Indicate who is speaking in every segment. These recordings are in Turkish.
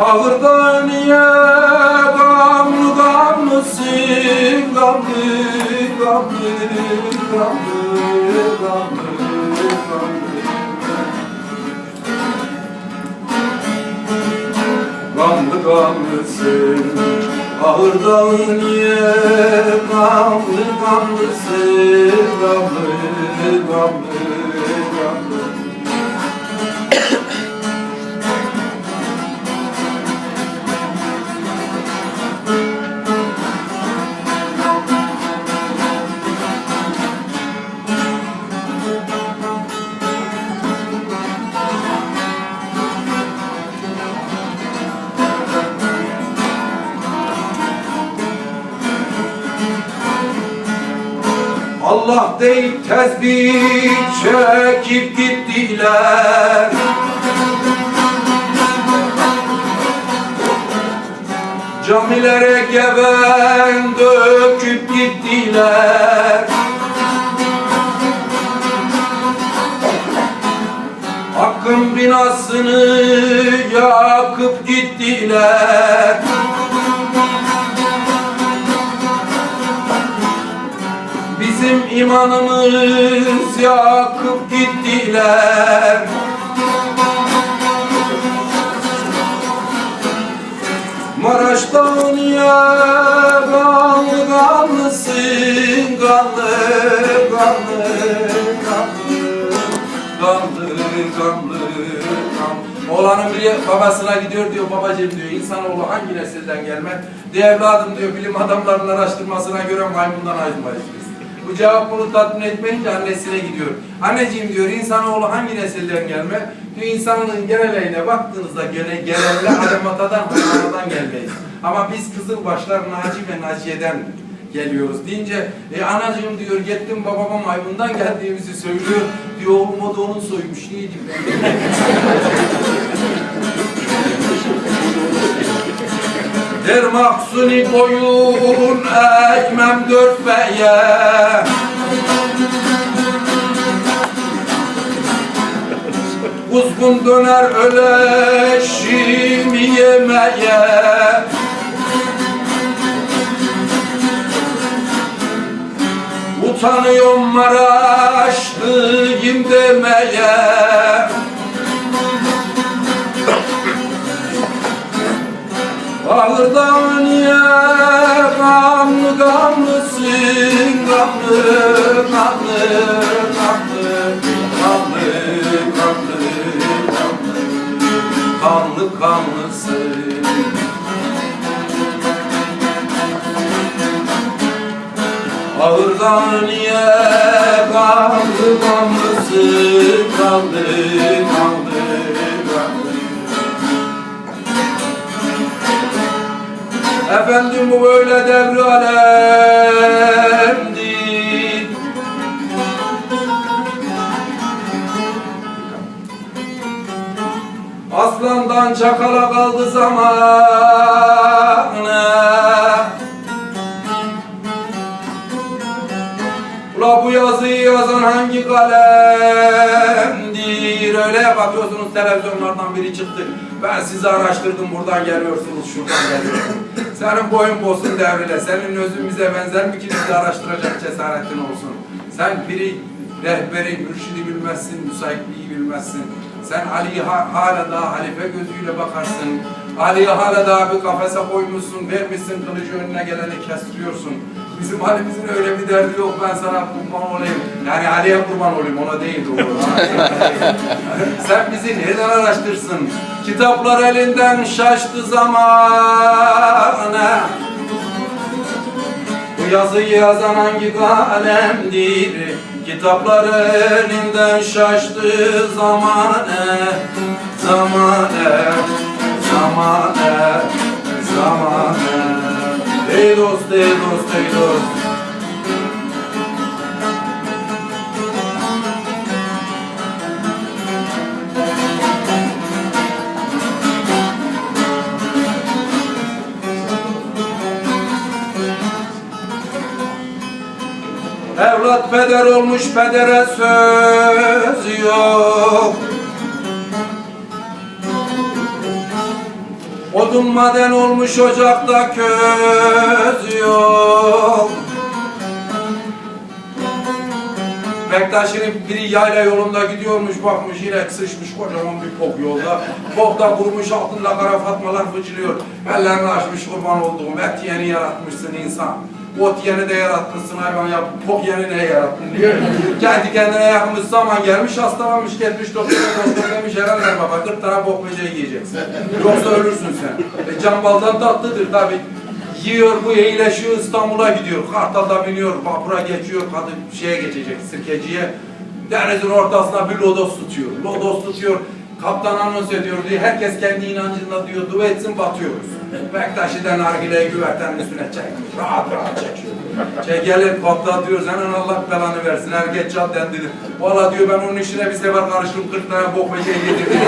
Speaker 1: Ağırda niye gamlı gamlısın Gamlı gamlı gamlı gamlı gamlı Gamlı gamlısın Ağırda niye gamlı gamlısın Gamlı gamlı Allah deyip tezbih çekip gittiler. Camilere geven döküp gittiler. Hakkın binasını yakıp gittiler Bizim imanımız yakıp gittiler. Maraş'ta niye kanlı kanlısın Kanlı kanlı kanlı Kanlı kanlı. Kanlı Oğlanın biri babasına gidiyor diyor babacığım diyor insanoğlu hangi nesilden gelme diye evladım diyor bilim adamlarının araştırmasına göre maymundan ayrılmayız biz. Bu cevap bunu tatmin etmeyince annesine gidiyor. Anneciğim diyor insanoğlu hangi nesilden gelme? Diyor insanın geneleğine baktığınızda gene genelde Adem Atadan, Havva'dan gelmeyiz. Ama biz Kızılbaşlar Naci ve Naciye'den geliyoruz deyince e anacığım diyor gittim babama maymundan geldiğimizi söylüyor. Diyor oğlum da onun soymuş neydi ben? Der mahsuni boyun ekmem dört beye Kuzgun döner öleşim yemeye. Utanıyorum Maraşlıyım demeye Ağırda niye gamlı gamlısın Gamlı gamlı gamlı Gamlı gamlı gamlı Kanlı kanlısın Ağırda niye gamlı gamlısın Gamlı gamlı gamlı Efendim bu böyle devri alemdir Aslandan çakala kaldı zamanı Ula bu yazıyı yazan hangi kalemdir? Öyle bakıyorsunuz televizyonlardan biri çıktı. Ben sizi araştırdım buradan geliyorsunuz şuradan geliyorsunuz. Senin boyun bosun devrile. Senin özün bize benzer mi ki bizi araştıracak cesaretin olsun. Sen biri rehberi, mürşidi bilmezsin, müsaitliği bilmezsin. Sen Ali'yi ha hala daha halife gözüyle bakarsın. Ali'yi hala daha bir kafese koymuşsun, vermişsin kılıcı önüne geleni kestiriyorsun. Bizim halimizin öyle bir derdi yok ben sana kurban olayım. Yani Ali'ye kurban olayım ona değil doğru. Sen bizi nereden araştırsın? Kitaplar elinden şaştı zamana. Bu yazıyı yazan hangi kalemdir? Kitaplar elinden şaştı zamane, zamane, zamane, zamane. Ey dost, ey dost, ey dost. Evlat peder olmuş pedere söz yok Odun maden olmuş ocakta köz yok Bektaşi'nin biri yayla yolunda gidiyormuş bakmış yine sıçmış kocaman bir pok yolda. Pok da kurumuş altında kara fatmalar fıçılıyor. Ellerini açmış kurban olduğum et yeni yaratmışsın insan. Ot yeni de yaratmışsın hayvan yap. Pok yeni ne yarattın diyor. Kendi kendine yakmış zaman gelmiş hastalanmış gitmiş doktora doktor demiş herhalde baba 40 tane bok böceği yiyeceksin. Yoksa ölürsün sen. E, can baldan tatlıdır tabi. Yiyor bu iyileşiyor İstanbul'a gidiyor. Kartal'da biniyor, vapura geçiyor, kadın şeye geçecek, sirkeciye. Denizin ortasına bir lodos tutuyor. Lodos tutuyor. Kaptan anons ediyor diyor. Herkes kendi inancında diyor. Dua etsin batıyoruz. Bektaşi'den nargileyi güvertenin üstüne çekmiş. Rahat rahat çekiyor. Şey gelir kaptan diyor senin Allah belanı versin. Herkes cadden dedi. Valla diyor ben onun işine bir sefer karıştım. 40 tane bok ve şey yedirdim.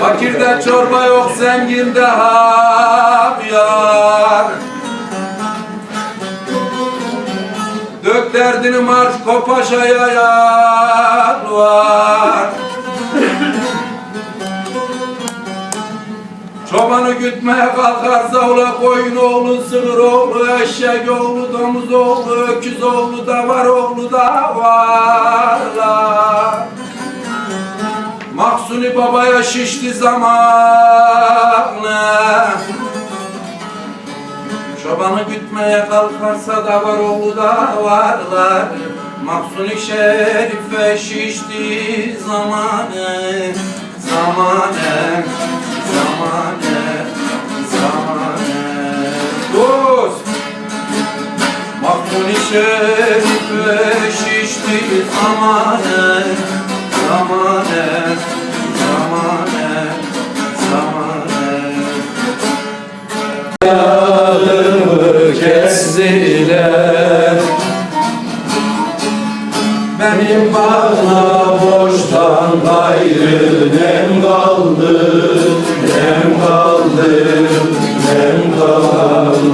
Speaker 1: Fakirde çorba yok, zenginde havyar. Dök derdini marş kopaşaya yalvar. Çobanı gütmeye kalkarsa ula koyun oğlu, sığır oğlu, eşek oğlu, domuz oğlu, öküz oğlu da var oğlu da varlar. Mahsuni babaya şişti zamanı Çobanı gütmeye kalkarsa da var oğlu da varlar. Mahsuni şerife şişti zamanı Zamanı, zamanı, zamanı Dost Mahsuni şerife şişti zamanı
Speaker 2: Benim bana boştan gayrı nem kaldı Nem kaldı, nem kalmadı.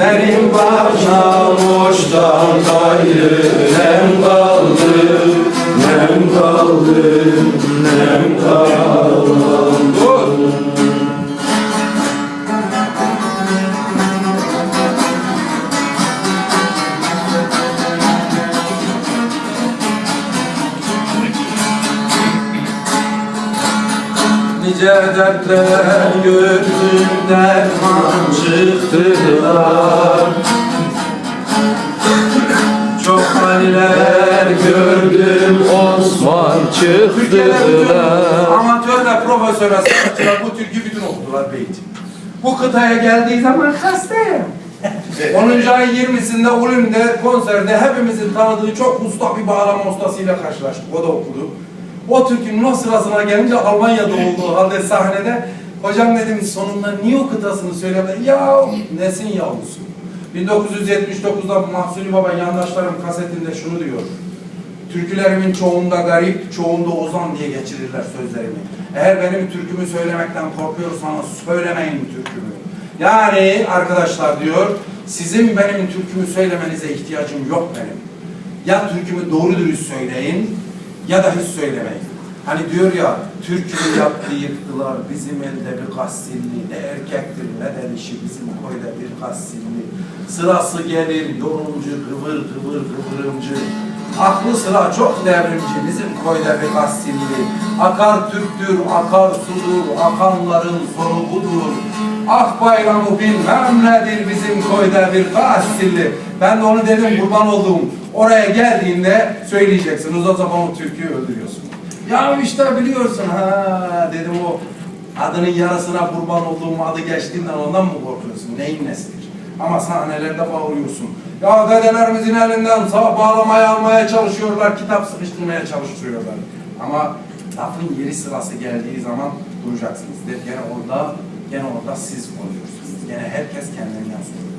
Speaker 2: Benim bana boştan gayrı nem kaldı Nem kaldı, nem kalmadı
Speaker 1: Nice dertler gördüm derman çıktılar Çok haliler gördüm
Speaker 2: Osman çıktılar
Speaker 1: Amatör ve profesyonel sanatçılar bu türkü bütün okudular beyti. Bu kıtaya geldiği zaman hastayım. 10. ayın 20'sinde Ulüm'de konserde hepimizin tanıdığı çok usta bir bağlama ustasıyla karşılaştık. O da okudu. O türkünün o sırasına gelince Almanya'da olduğu halde sahnede hocam dedim sonunda niye o kıtasını söylemedi? Ya nesin yavrusu? 1979'da Mahsuni Baba yandaşlarım kasetinde şunu diyor. Türkülerimin çoğunda garip, çoğunda ozan diye geçirirler sözlerimi. Eğer benim türkümü söylemekten korkuyorsanız söylemeyin türkümü. Yani arkadaşlar diyor, sizin benim türkümü söylemenize ihtiyacım yok benim. Ya türkümü doğru dürüst söyleyin ya da hiç söylemeyin. Hani diyor ya, türkümü yaptı yıktılar, bizim elde bir kassilli, ne erkektir ne de dişi, bizim koyda bir kassilli. Sırası gelir, yorumcu, kıvır kıvır kıvırımcı. Aklı sıra çok devrimci, bizim koyda bir kassilli. Akar Türktür, akar sudur, akanların sonu budur. Ah bayramı bilmem nedir bizim koyda bir kassilli. Ben de onu dedim kurban olduğum. Oraya geldiğinde söyleyeceksiniz o zaman o öldürüyorsun. Ya işte biliyorsun ha dedim o adının yarısına kurban olduğum adı geçtiğinden ondan mı korkuyorsun? Neyin nesidir? Ama sahnelerde bağırıyorsun. Ya dedelerimizin elinden bağlamaya almaya çalışıyorlar, kitap sıkıştırmaya çalıştırıyorlar. Ama lafın yeri sırası geldiği zaman duracaksınız. Gene orada, gene orada siz oluyorsunuz. Gene herkes kendinden söylüyor.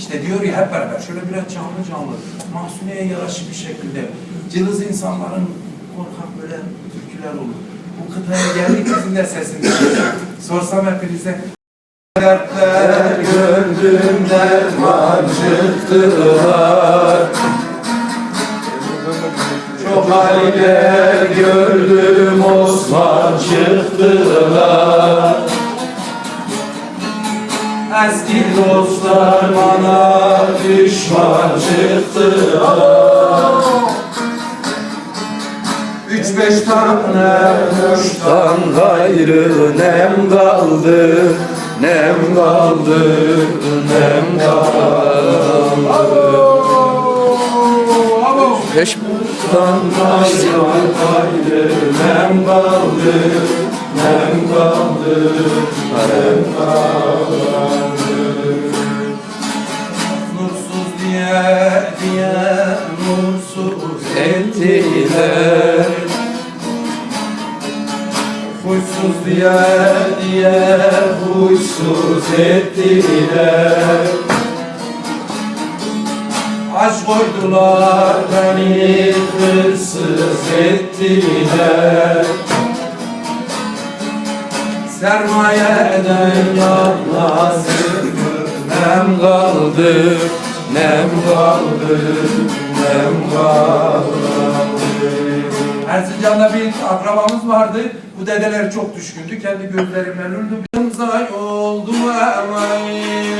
Speaker 1: İşte diyor ya hep beraber şöyle biraz canlı canlı, mahsuneye yaraşır bir şekilde, cılız insanların korkak böyle türküler olur. Bu kıtaya geldik bizim de sesimiz. Sorsam hepinize Dertler gördüm derman çıktılar Çok haliler gördüm Osman çıktılar Eski dostlar bana düşman çıktılar Üç beş tane kuştan gayrı nem kaldı. Nem kaldı, nem kaldı.
Speaker 2: Beş
Speaker 1: gayrı gayrı nem kaldı Nem kaldı, nem kaldı diye diye ettiler Huysuz diye diye huysuz ettiler Aşk koydular beni hırsız ettiler. Sermayeden yalnızım Nem kaldı, nem kaldı, nem kaldı
Speaker 3: Erzincan'da bir akrabamız vardı. Bu dedeler çok düşkündü. Kendi gözlerimden öldü.
Speaker 1: Zay oldu emek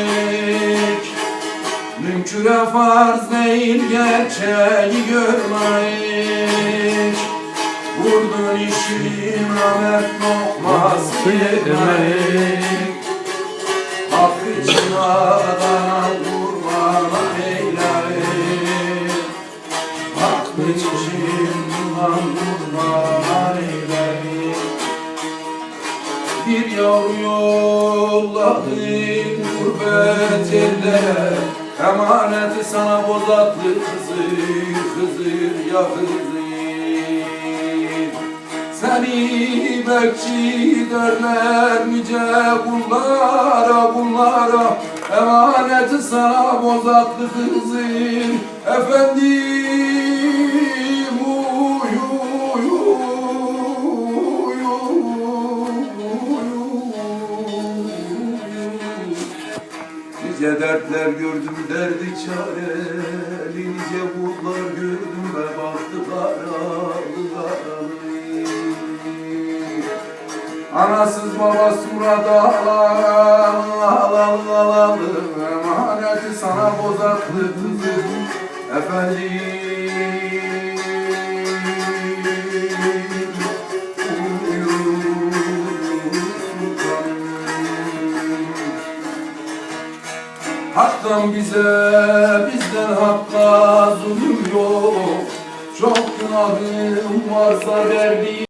Speaker 1: Mümküne farz değil gerçeği görmek Vurdun işin Ahmet lokmaz yemek Hak için yavru yolladı gurbet ellere Emaneti sana bozatlı Hızır, Hızır ya Hızır. Seni bekçi derler nice kullara kullara. Emaneti sana bozatlı Hızır. Efendim Nice dertler gördüm derdi çareli Nice kurtlar gördüm ve baktı karalı karalı Anasız babasız burada. Alalı alalı Emaneti sana bozaklı kızım Efendim Haktan bize, bizden hakka zulüm yok. Çok günahım varsa verdiğim